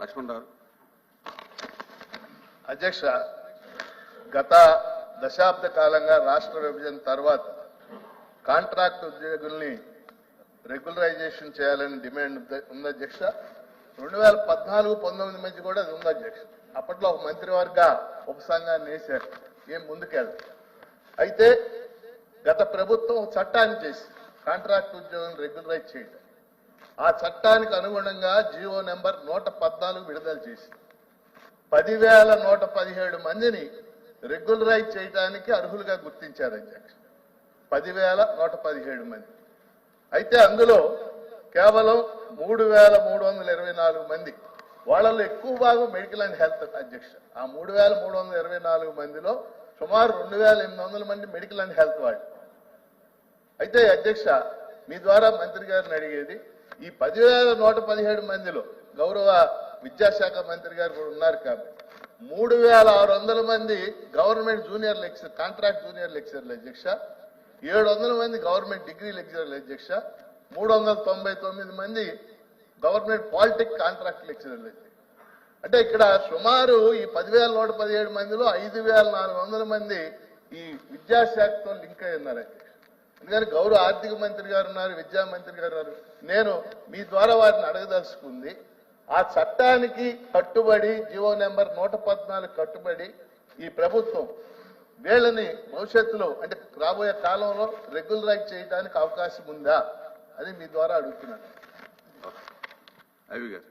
లక్ష్మణ్ గారు. అధ్యక్ష గత దశాబ్ద కాలంగా రాష్ట్ర విభజన తర్వాత కాంట్రాక్ట్ ఉద్యోగుల్ని రెగ్యులరైజేషన్ చేయాలని డిమాండ్ ఉంది- అధ్యక్ష. రెండు వేల పద్నాలుగు పంతొమ్మిది మధ్య కూడా అది ఉంది అధ్యక్ష. అప్పట్లో ఒక మంత్రివర్గ ఉపసంఘాన్ని వేశారు. ఏం ముందుకెళ్ళదు అయితే గత ప్రభుత్వం చట్టాన్ని చేసి కాంట్రాక్ట్ ఉద్యోగం రెగ్యులరైజ్ చేయడం ఆ చట్టానికి అనుగుణంగా జీవో నెంబర్ నూట పద్నాలుగు విడుదల చేసింది. పదివేల నూట పదిహేడు మందిని రెగ్యులరైజ్ చేయడానికి అర్హులుగా గుర్తించారు అధ్యక్ష. పదివేల నూట పదిహేడు మంది. అయితే అందులో కేవలం మూడు వేల మూడు వందల ఇరవై నాలుగు మంది వాళ్ళలో ఎక్కువ భాగం మెడికల్ అండ్ హెల్త్ అధ్యక్ష. ఆ మూడు వేల మూడు వందల ఇరవై నాలుగు మందిలో సుమారు రెండు వేల ఎనిమిది వందల మంది మెడికల్ అండ్ హెల్త్ వాళ్ళు. అయితే అధ్యక్ష మీ ద్వారా మంత్రి గారిని అడిగేది ఈ పదివేల నూట పదిహేడు మందిలో గౌరవ విద్యాశాఖ మంత్రి గారు కూడా ఉన్నారు కాబట్టి. మూడు వేల ఆరు వందల మంది government junior lecture contract junior లెక్చర్లు అధ్యక్ష ఏడు వందల మంది గవర్నమెంట్ డిగ్రీ లెక్చరర్ల అధ్యక్ష మూడు వందల తొంభై తొమ్మిది మంది గవర్నమెంట్ పాలిటెక్ కాంట్రాక్ట్ లెక్చరర్లు అధ్యక్ష. అంటే ఇక్కడ సుమారు ఈ పదివేల నూట పదిహేడు మందిలో ఐదు వేల నాలుగు వందల మంది ఈ విద్యాశాఖతో లింక్ అయి ఉన్నారండి ఎందుకంటే గౌరవ ఆర్థిక మంత్రి గారు ఉన్నారు విద్యా మంత్రి గారు ఉన్నారు. నేను మీ ద్వారా వారిని అడగదలుచుకుంది ఆ చట్టానికి కట్టుబడి జీవో నెంబర్ నూట పద్నాలుగు కట్టుబడి ఈ ప్రభుత్వం వీళ్ళని భవిష్యత్తులో అంటే రాబోయే కాలంలో రెగ్యులరైజ్ చేయడానికి అవకాశం ఉందా? అని మీ ద్వారా అడుగుతున్నాను. అవి గారు